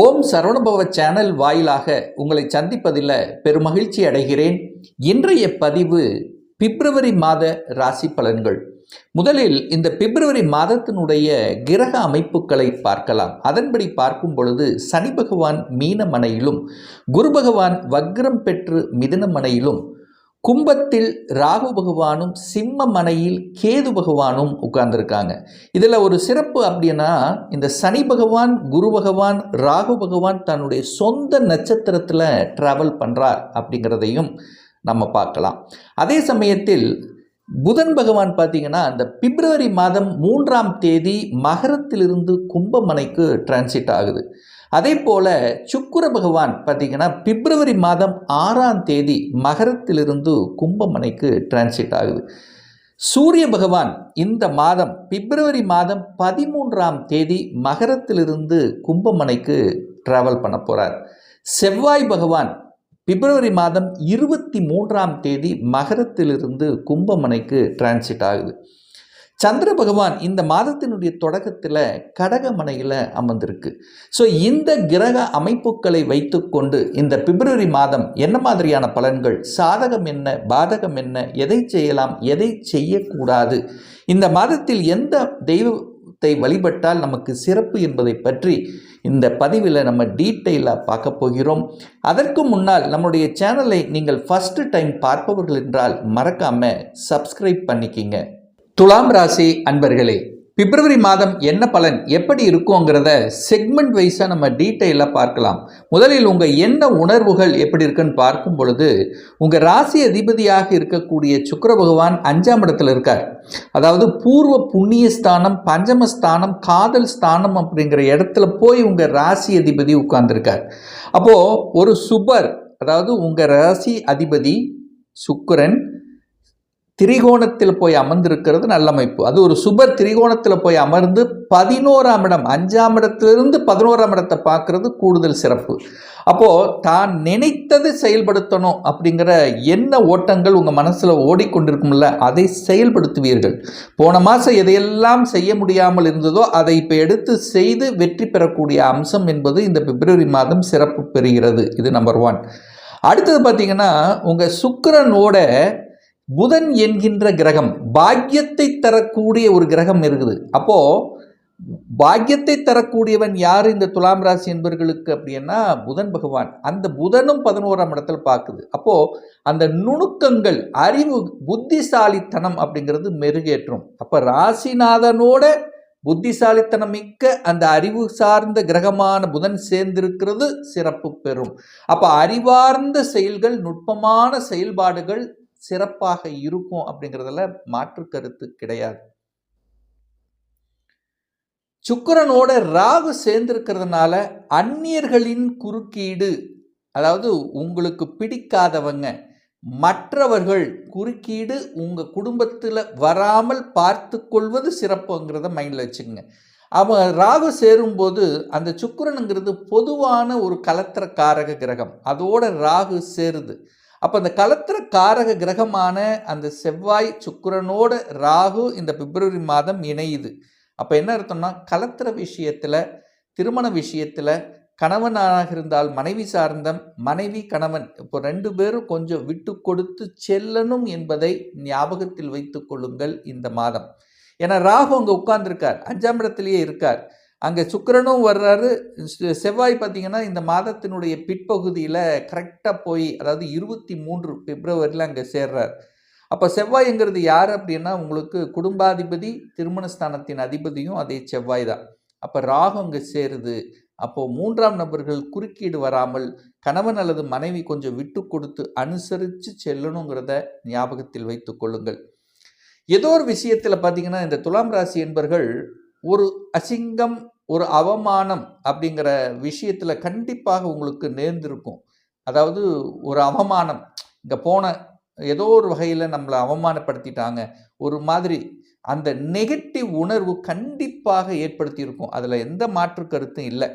ஓம் Saravanabhava channel வாயிலாக உங்களை சந்திப்பதில் பெருமகிழ்ச்சி அடைகிறேன். இன்றைய பதிவு பிப்ரவரி மாத ராசி பலன்கள். முதலில் இந்த பிப்ரவரி மாதத்தினுடைய கிரக அமைப்புகளை பார்க்கலாம். அதன்படி பார்க்கும் பொழுது சனி பகவான் மீனமனையிலும் குரு பகவான் வக்ரம் பெற்று மிதனமனையிலும் கும்பத்தில் ராகு பகவானும் சிம்ம மனையில் கேது பகவானும் உட்கார்ந்துருக்காங்க. இதில் ஒரு சிறப்பு அப்படின்னா இந்த சனி பகவான் குரு பகவான் ராகு பகவான் தன்னுடைய சொந்த நட்சத்திரத்தில் ட்ராவல் பண்ணுறார் அப்படிங்கிறதையும் நம்ம பார்க்கலாம். அதே சமயத்தில் புதன் பகவான் பார்த்தீங்கன்னா இந்த பிப்ரவரி மாதம் மூன்றாம் தேதி மகரத்திலிருந்து கும்பமனைக்கு டிரான்சிட் ஆகுது. அதே போல் சுக்குர பகவான் பார்த்தீங்கன்னா பிப்ரவரி மாதம் ஆறாம் தேதி மகரத்திலிருந்து கும்பமனைக்கு டிரான்சிட் ஆகுது. சூரிய பகவான் இந்த மாதம் பிப்ரவரி மாதம் பதிமூன்றாம் தேதி மகரத்திலிருந்து கும்பமனைக்கு ட்ராவல் பண்ண போகிறார் செவ்வாய் பகவான் பிப்ரவரி மாதம் இருபத்தி மூன்றாம் தேதி மகரத்திலிருந்து கும்பமனைக்கு டிரான்சிட் ஆகுது. சந்திர பகவான் இந்த மாதத்தினுடைய தொடக்கத்தில் கடகமனையில் அமர்ந்திருக்கு. ஸோ இந்த கிரக அமைப்புகளை வைத்துக்கொண்டு இந்த பிப்ரவரி மாதம் என்ன மாதிரியான பலன்கள்? சாதகம் என்ன? பாதகம் என்ன? எதை செய்யலாம்? எதை செய்யக்கூடாது? இந்த மாதத்தில் எந்த தெய்வத்தை வழிபட்டால் நமக்கு சிறப்பு என்பதை பற்றி இந்த பதிவில் நம்ம டீட்டெயிலாக பார்க்க போகிறோம். அதற்கு முன்னால் நம்முடைய சேனலை நீங்கள் ஃபஸ்ட்டு டைம் பார்ப்பவர்கள் என்றால் மறக்காமல் சப்ஸ்கிரைப் பண்ணிக்கிங்க. துலாம் ராசி அன்பர்களே பிப்ரவரி மாதம் என்ன பலன் எப்படி இருக்குங்கிறத செக்மெண்ட் வைஸாக நம்ம டீட்டெயிலாக பார்க்கலாம். முதலில் உங்கள் என்ன உணர்வுகள் எப்படி இருக்குன்னு பார்க்கும் பொழுது உங்கள் ராசி அதிபதியாக இருக்கக்கூடிய சுக்கர பகவான் அஞ்சாம் இடத்துல இருக்கார். அதாவது பூர்வ புண்ணிய ஸ்தானம் பஞ்சம ஸ்தானம் காதல் ஸ்தானம் அப்படிங்கிற இடத்துல போய் உங்கள் ராசி அதிபதி உட்கார்ந்துருக்கார். அப்போது ஒரு சுபர் அதாவது உங்கள் ராசி அதிபதி சுக்கரன் திரிகோணத்தில் போய் அமர்ந்திருக்கிறது நல்ல அமைப்பு. அது ஒரு சுபர் திரிகோணத்தில் போய் அமர்ந்து பதினோராம் இடம் அஞ்சாம் இடத்திலிருந்து பதினோராம் இடத்தை பார்க்கறது கூடுதல் சிறப்பு. அப்போது தான் நினைத்தது செயல்படுத்தணும் அப்படிங்கிற என்ன ஓட்டங்கள் உங்கள் மனசில் ஓடிக்கொண்டிருக்கும்ல அதை செயல்படுத்துவீர்கள். போன மாதம் எதையெல்லாம் செய்ய முடியாமல் இருந்ததோ அதை இப்போ எடுத்து செய்து வெற்றி பெறக்கூடிய அம்சம் என்பது இந்த பிப்ரவரி மாதம் சிறப்பு பெறுகிறது. இது நம்பர் ஒன் அடுத்தது பார்த்தீங்கன்னா உங்கள் சுக்கரனோட புதன் என்கின்ற கிரகம் பாக்கியத்தை தரக்கூடிய ஒரு கிரகம் இருக்குது. அப்போது பாக்கியத்தை தரக்கூடியவன் யார் இந்த துலாம் ராசி என்பவர்களுக்கு அப்படின்னா புதன் பகவான். அந்த புதனும் பதினோராம் இடத்துல பார்க்குது அப்போது அந்த நுணுக்கங்கள் அறிவு புத்திசாலித்தனம் அப்படிங்கிறது மெருகேற்றும். அப்போ ராசிநாதனோட புத்திசாலித்தனம் மிக்க அந்த அறிவு சார்ந்த கிரகமான புதன் சேர்ந்திருக்கிறது சிறப்பு பெறும். அப்போ அறிவார்ந்த செயல்கள் நுட்பமான செயல்பாடுகள் சிறப்பாக இருக்கும் அப்படிங்கிறதுல மாற்று கருத்து கிடையாது. சுக்கரனோட ராகு சேர்ந்திருக்கிறதுனால அந்நியர்களின் குறுக்கீடு அதாவது உங்களுக்கு பிடிக்காதவங்க மற்றவர்கள் குறுக்கீடு உங்கள் குடும்பத்தில் வராமல் பார்த்து கொள்வது சிறப்புங்கிறத மைண்டில் வச்சுக்கோங்க. அவன் ராகு சேரும்போது அந்த சுக்கரனுங்கிறது பொதுவான ஒரு கலத்திர காரக கிரகம். அதோட ராகு சேருது. அப்போ அந்த கலத்திர காரக கிரகமான அந்த செவ்வாய் சுக்கரனோட ராகு இந்த பிப்ரவரி மாதம் இணையுது. அப்போ என்ன அர்த்தம்னா கலத்திர விஷயத்தில் திருமண விஷயத்தில் கணவனாக இருந்தால் மனைவி சார்ந்தம் மனைவி கணவன் இப்போ ரெண்டு பேரும் கொஞ்சம் விட்டு கொடுத்து செல்லணும் என்பதை ஞாபகத்தில் வைத்து கொள்ளுங்கள் இந்த மாதம். ஏன்னா ராகு அங்கே உட்கார்ந்துருக்கார் அஞ்சாம் இடத்துலையே இருக்கார். அங்கே சுக்கரனும் வர்றாரு. செவ்வாய் பார்த்திங்கன்னா இந்த மாதத்தினுடைய பிற்பகுதியில் கரெக்டாக போய் அதாவது இருபத்தி மூன்று பிப்ரவரியில் அங்கே சேர்றார். அப்போ செவ்வாய்ங்கிறது யார் அப்படின்னா உங்களுக்கு குடும்பாதிபதி திருமணஸ்தானத்தின் அதிபதியும் அதே செவ்வாய் தான். அப்போ ராகு அங்கே சேருது. அப்போது மூன்றாம் நபர்கள் குறுக்கீடு வராமல் கணவன் அல்லது மனைவி கொஞ்சம் விட்டு கொடுத்து அனுசரித்து செல்லணுங்கிறத ஞாபகத்தில் வைத்து கொள்ளுங்கள். ஏதோ ஒரு விஷயத்தில் பார்த்தீங்கன்னா இந்த துலாம் ராசி என்பர்கள் ஒரு அசிங்கம் ஒரு அவமானம் அப்படிங்கிற விஷயத்தில் கண்டிப்பாக உங்களுக்கு நேர்ந்திருக்கும். அதாவது ஒரு அவமானம். இங்கே போன ஏதோ ஒரு வகையில் நம்மளை அவமானப்படுத்திட்டாங்க. ஒரு மாதிரி அந்த நெகட்டிவ் உணர்வு கண்டிப்பாக ஏற்படுத்தியிருக்கும். அதில் எந்த மாற்று கருத்தும் இல்லை.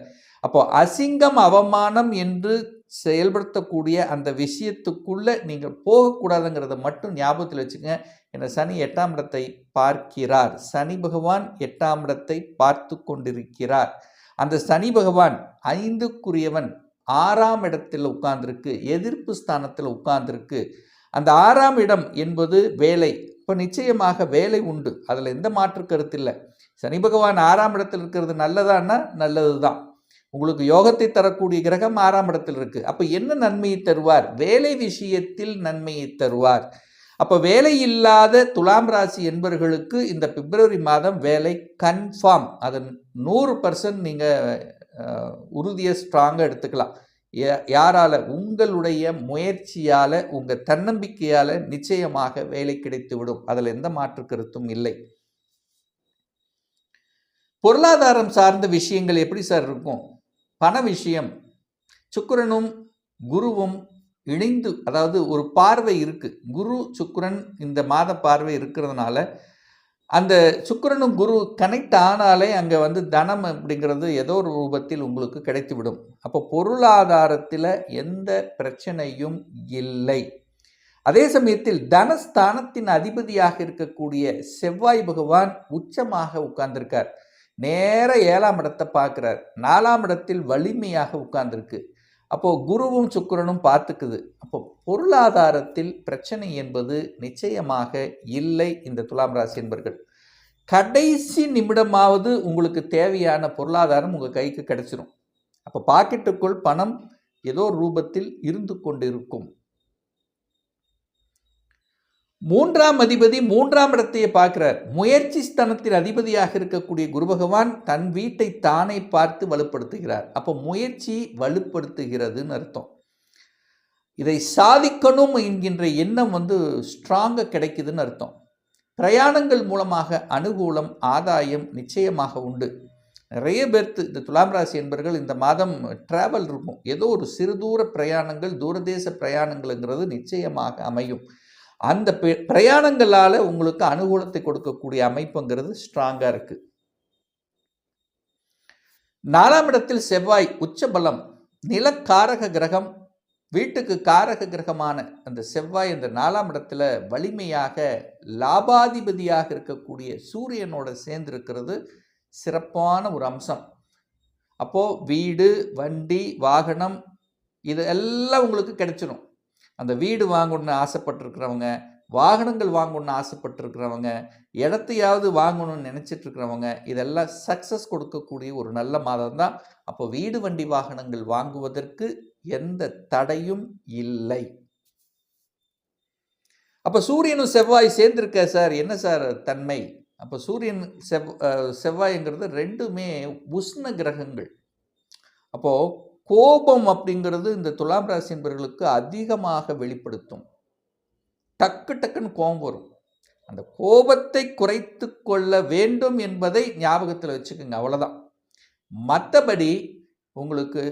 அப்போ அசிங்கம் அவமானம் என்று செயல்படுத்தக்கூடிய அந்த விஷயத்துக்குள்ளே நீங்கள் போகக்கூடாதுங்கிறத மட்டும் ஞாபகத்தில் வச்சுக்கோங்க. என சனி எட்டாம் இடத்தை பார்க்கிறார். சனி பகவான் எட்டாம் இடத்தை பார்த்து கொண்டிருக்கிறார். அந்த சனி பகவான் ஐந்துக்குரியவன் ஆறாம் இடத்தில் உட்கார்ந்திருக்கு எதிர்ப்பு ஸ்தானத்தில் உட்கார்ந்திருக்கு. அந்த ஆறாம் இடம் என்பது வேலை. இப்போ நிச்சயமாக வேலை உண்டு. அதில் எந்த மாற்று கருத்து இல்லை. சனி பகவான் ஆறாம் இடத்தில் இருக்கிறது நல்லதான்னா நல்லது தான் உங்களுக்கு யோகத்தை தரக்கூடிய கிரகம் ஆறாம் இடத்தில் இருக்குது அப்போ என்ன நன்மையை தருவார்? வேலை விஷயத்தில் நன்மையை தருவார். அப்போ வேலை இல்லாத துலாம் ராசி என்பவர்களுக்கு இந்த பிப்ரவரி மாதம் வேலை கன்ஃபார்ம் அது நூறு பர்சன்ட் நீங்கள் உறுதியை ஸ்ட்ராங்காக எடுத்துக்கலாம். யா- யாரால உங்களுடைய முயற்சியால் உங்கள் தன்னம்பிக்கையால் நிச்சயமாக வேலை கிடைத்து விடும் அதில் எந்த மாற்று கருத்தும் இல்லை. பொருளாதாரம் சார்ந்த விஷயங்கள் எப்படி சார் இருக்கும்? பண விஷயம். சுக்கரனும் குருவும் இணைந்து அதாவது ஒரு பார்வை இருக்குது குரு சுக்கரன் இந்த மாத பார்வை இருக்கிறதுனால அந்த சுக்கரனும் குரு கனெக்ட் ஆனாலே அங்கே வந்து தனம் அப்படிங்கிறது ஏதோ ஒரு ரூபத்தில் உங்களுக்கு கிடைத்துவிடும். அப்போ பொருளாதாரத்தில் எந்த பிரச்சனையும் இல்லை. அதே சமயத்தில் தனஸ்தானத்தின் அதிபதியாக இருக்கக்கூடிய செவ்வாய் பகவான் உச்சமாக உட்கார்ந்திருக்கார். நேர ஏழாம் இடத்தை பார்க்குறார். நாலாம் இடத்தில் வலிமையாக உட்கார்ந்திருக்கு. அப்போது குருவும் சுக்கரனும் பார்த்துக்குது. அப்போ பொருளாதாரத்தில் பிரச்சனை என்பது நிச்சயமாக இல்லை இந்த துலாம் ராசி என்பர்கள். கடைசி நிமிடமாவது உங்களுக்கு தேவையான பொருளாதாரம் உங்கள் கைக்கு கிடைச்சிரும். அப்போ பாக்கெட்டுக்குள் பணம் ஏதோ ரூபத்தில் இருந்து கொண்டிருக்கும். மூன்றாம் அதிபதி மூன்றாம் இடத்தையே பார்க்கிறார். முயற்சி ஸ்தனத்தின் அதிபதியாக இருக்கக்கூடிய குரு பகவான் தன் வீட்டை தானே பார்த்து வலுப்படுத்துகிறார். அப்போ முயற்சி வலுப்படுத்துகிறதுன்னு அர்த்தம். இதை சாதிக்கணும் என்கின்ற எண்ணம் வந்து ஸ்ட்ராங்காக கிடைக்குதுன்னு அர்த்தம். பிரயாணங்கள் மூலமாக அனுகூலம் ஆதாயம் நிச்சயமாக உண்டு. நிறைய பேர்த்து இந்த துலாம் ராசி என்பர்கள் இந்த மாதம் டிராவல் இருக்கும். ஏதோ ஒரு சிறு தூர பிரயாணங்கள் தூரதேச பிரயாணங்கள்ங்கிறது நிச்சயமாக அமையும். அந்த பிரயாணங்களால் உங்களுக்கு அனுகூலத்தை கொடுக்கக்கூடிய அமைப்புங்கிறது ஸ்ட்ராங்காக இருக்குது நாலாம் இடத்தில் செவ்வாய் உச்சபலம் நிலக்காரக கிரகம் வீட்டுக்கு காரக கிரகமான அந்த செவ்வாய் அந்த நாலாம் இடத்துல வலிமையாக லாபாதிபதியாக இருக்கக்கூடிய சூரியனோட சேர்ந்திருக்கிறது சிறப்பான ஒரு அம்சம். அப்போது வீடு வண்டி வாகனம் இது எல்லாம் உங்களுக்கு கிடைச்சிடும் அந்த வீடு வாங்கணும்னு ஆசைப்பட்டிருக்கிறவங்க வாகனங்கள் வாங்கணும்னு ஆசைப்பட்டிருக்கிறவங்க இடத்தையாவது வாங்கணும்னு நினச்சிட்ருக்கிறவங்க இதெல்லாம் சக்ஸஸ் கொடுக்கக்கூடிய ஒரு நல்ல மாதம் தான். அப்போ வீடு வண்டி வாகனங்கள் வாங்குவதற்கு எந்த தடையும் இல்லை. அப்போ சூரியனும் செவ்வாய் சேர்ந்திருக்க சார் என்ன சார் தன்மை? அப்போ சூரியன் செவ் செவ்வாய்ங்கிறது ரெண்டுமே உஷ்ண கிரகங்கள். அப்போது கோபம் அப்படிங்கிறது இந்த துலாம் ராசி என்பவர்களுக்கு அதிகமாக வெளிப்படுத்தும். டக்கு டக்குன்னு கோபம் வரும். அந்த கோபத்தை குறைத்து கொள்ள வேண்டும் என்பதை ஞாபகத்தில் வச்சுக்கோங்க அவ்வளோதான் மற்றபடி உங்களுக்கு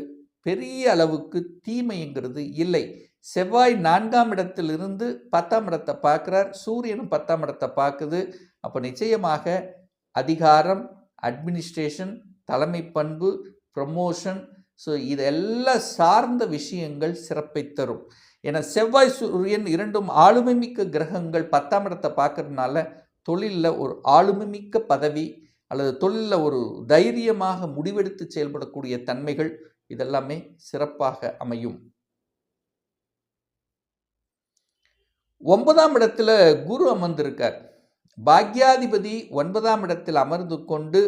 பெரிய அளவுக்கு தீமைங்கிறது இல்லை. செவ்வாய் நான்காம் இடத்திலிருந்து பத்தாம் இடத்தை பார்க்குறார். சூரியனும் பத்தாம் இடத்தை பார்க்குது. அப்போ நிச்சயமாக அதிகாரம் அட்மினிஸ்ட்ரேஷன் தலைமை பண்பு ப்ரமோஷன் ஸோ இதெல்லாம் சார்ந்த விஷயங்கள் சிறப்பை தரும். ஏன்னா செவ்வாய் சூரியன் இரண்டும் ஆளுமை மிக்க கிரகங்கள் பத்தாம் இடத்தை பார்க்கறதுனால தொழிலில் ஒரு ஆளுமை மிக்க பதவி அல்லது தொழிலில் ஒரு தைரியமாக முடிவெடுத்து செயல்படக்கூடிய தன்மைகள் இதெல்லாமே சிறப்பாக அமையும். ஒன்பதாம் இடத்துல குரு அமர்ந்திருக்கார். பாக்யாதிபதி ஒன்பதாம் இடத்தில் அமர்ந்து கொண்டு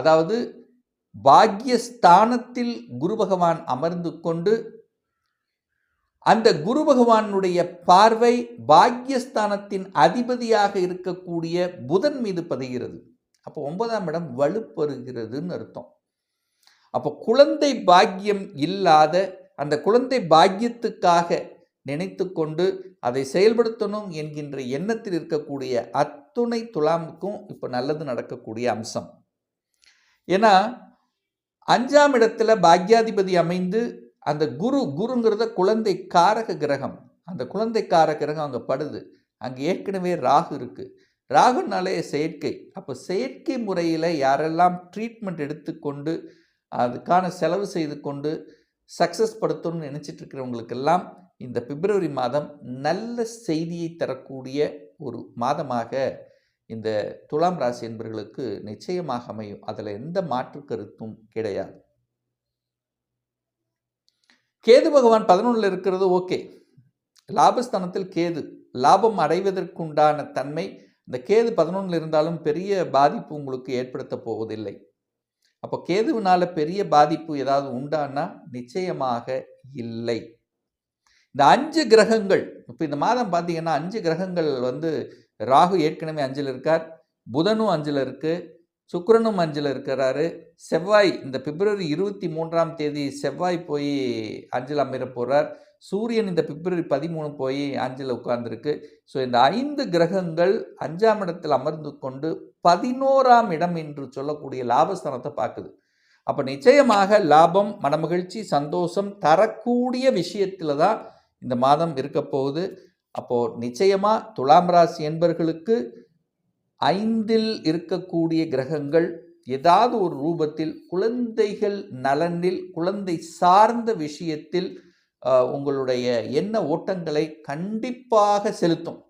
அதாவது பாக்யஸ்தானத்தில் குரு பகவான் அமர்ந்து கொண்டு அந்த குரு பகவானுடைய பார்வை பாக்யஸ்தானத்தின் அதிபதியாக இருக்கக்கூடிய புதன் மீது பதிகிறது. அப்போ ஒன்பதாம் இடம் வலுப்பெறுகிறதுன்னு அர்த்தம். அப்போ குழந்தை பாக்கியம் இல்லாத அந்த குழந்தை பாக்கியத்துக்காக நினைத்து கொண்டு அதை செயல்படுத்தணும் என்கின்ற எண்ணத்தில் இருக்கக்கூடிய அத்துணை துலாமுக்கும் இப்போ நல்லது நடக்கக்கூடிய அம்சம். ஏன்னா அஞ்சாம் இடத்துல பாக்யாதிபதி அமைந்து அந்த குரு குருங்கிறத குழந்தை காரக கிரகம். அந்த குழந்தை காரக கிரகம் அங்கே படுது. அங்கே ஏற்கனவே ராகு இருக்குது ராகுனாலே செயற்கை. அப்போ செயற்கை முறையில் யாரெல்லாம் ட்ரீட்மெண்ட் எடுத்துக்கொண்டு அதுக்கான செலவு செய்து கொண்டு சக்ஸஸ் படுத்தணும்னு நினச்சிட்டு இருக்கிறவங்களுக்கெல்லாம் இந்த பிப்ரவரி மாதம் நல்ல செய்தியை தரக்கூடிய ஒரு மாதமாக இந்த துலாம் ராசி என்பவர்களுக்கு நிச்சயமாக அமையும். அதில் எந்த மாற்று கருத்தும் கிடையாது. கேது பகவான் பதினொன்றில் இருக்கிறது ஓகே. லாபஸ்தானத்தில் கேது. லாபம் அடைவதற்குண்டான தன்மை இந்த கேது பதினொன்றில் இருந்தாலும் பெரிய பாதிப்பு உங்களுக்கு ஏற்படுத்த போவதில்லை. அப்போ கேதுவினால பெரிய பாதிப்பு ஏதாவது உண்டானா? நிச்சயமாக இல்லை. இந்த அஞ்சு கிரகங்கள் இப்போ இந்த மாதம் பார்த்தீங்கன்னா அஞ்சு கிரகங்கள் வந்து ராகு ஏற்கனவே அஞ்சில் இருக்கார் புதனும் அஞ்சில் இருக்குது சுக்கரனும் அஞ்சில் இருக்கிறாரு. செவ்வாய் இந்த பிப்ரவரி இருபத்தி மூன்றாம் தேதி செவ்வாய் போய் அஞ்சில் அமர போகிறார் சூரியன் இந்த பிப்ரவரி பதிமூணு போய் அஞ்சில் உட்கார்ந்துருக்கு. ஸோ இந்த ஐந்து கிரகங்கள் அஞ்சாம் இடத்தில் அமர்ந்து கொண்டு பதினோராம் இடம் என்று சொல்லக்கூடிய லாபஸ்தானத்தை பார்க்குது. அப்போ நிச்சயமாக லாபம் மனமகிழ்ச்சி சந்தோஷம் தரக்கூடிய விஷயத்தில் தான் இந்த மாதம் இருக்க போகுது. அப்போது நிச்சயமாக துலாம் ராசி என்பர்களுக்கு ஐந்தில் இருக்கக்கூடிய கிரகங்கள் ஏதாவது ஒரு ரூபத்தில் குழந்தைகள் நலனில் குழந்தை சார்ந்த விஷயத்தில் உங்களுடைய எண்ண ஓட்டங்களை கண்டிப்பாக செலுத்தும்.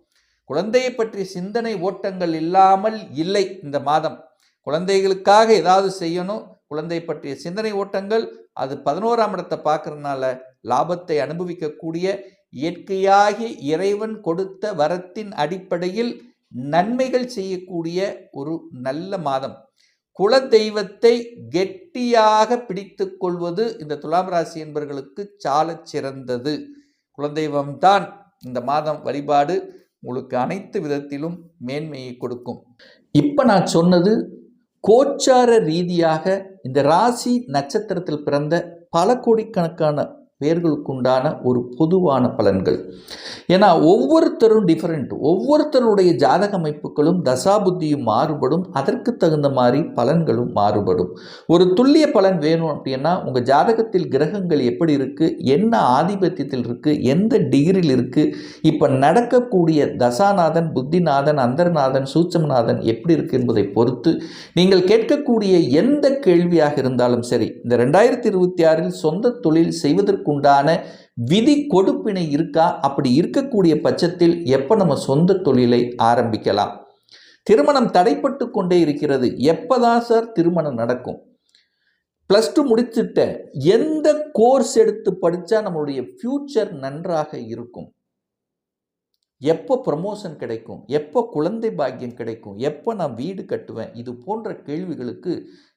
குழந்தையை பற்றிய சிந்தனை ஓட்டங்கள் இல்லாமல் இல்லை இந்த மாதம். குழந்தைகளுக்காக ஏதாவது செய்யணும். குழந்தை பற்றிய சிந்தனை ஓட்டங்கள் அது பதினோராம் இடத்தை பார்க்கறதுனால லாபத்தை அனுபவிக்கக்கூடிய இயற்கையாகி இறைவன் கொடுத்த வரத்தின் அடிப்படையில் நன்மைகள் செய்யக்கூடிய ஒரு நல்ல மாதம். குல தெய்வத்தை கெட்டியாக பிடித்து கொள்வது இந்த துலாம் ராசி என்பவர்களுக்கு சால சிறந்தது. குலதெய்வம்தான் இந்த மாதம் வழிபாடு உங்களுக்கு அனைத்து விதத்திலும் மேன்மையை கொடுக்கும். இப்போ நான் சொன்னது கோச்சார ரீதியாக இந்த ராசி நட்சத்திரத்தில் பிறந்த பல கோடிக்கணக்கான பேர்களுக்குண்டான ஒரு பொதுவான பலன்கள். ஏன்னா ஒவ்வொருத்தரும் டிஃப்ரெண்ட் ஒவ்வொருத்தருடைய ஜாதக அமைப்புகளும் தசாபுத்தியும் மாறுபடும். அதற்கு தகுந்த மாதிரி பலன்களும் மாறுபடும். ஒரு துல்லிய பலன் வேணும் அப்படின்னா உங்கள் ஜாதகத்தில் கிரகங்கள் எப்படி இருக்குது என்ன ஆதிபத்தியத்தில் இருக்குது எந்த டிகிரியில் இருக்குது இப்போ நடக்கக்கூடிய தசாநாதன் புத்திநாதன் அந்தர்நாதன் சூட்சமநாதன் எப்படி இருக்குது என்பதை பொறுத்து நீங்கள் கேட்கக்கூடிய எந்த கேள்வியாக இருந்தாலும் சரி இந்த ரெண்டாயிரத்தி இருபத்தி ஆறில் சொந்த தொழில் செய்வதற்கு உண்டான விதி கொடுப்பினை இருக்கா? அப்படி இருக்கக்கூடிய பட்சத்தில் எப்போ நம்ம சொந்த தொழிலை ஆரம்பிக்கலாம்? திருமணம் தடைப்பட்டு கொண்டே இருக்கிறது. எப்போதான் சார் திருமணம் நடக்கும்? ப்ளஸ் டூ முடிச்சுட்ட எந்த கோர்ஸ் எடுத்து படித்தா நம்மளுடைய ஃப்யூச்சர் நன்றாக இருக்கும்? எப்போ ப்ரமோஷன் கிடைக்கும்? எப்போ குழந்தை பாக்கியம் கிடைக்கும்? எப்போ நான் வீடு கட்டுவேன்? இது போன்ற கேள்விகளுக்கு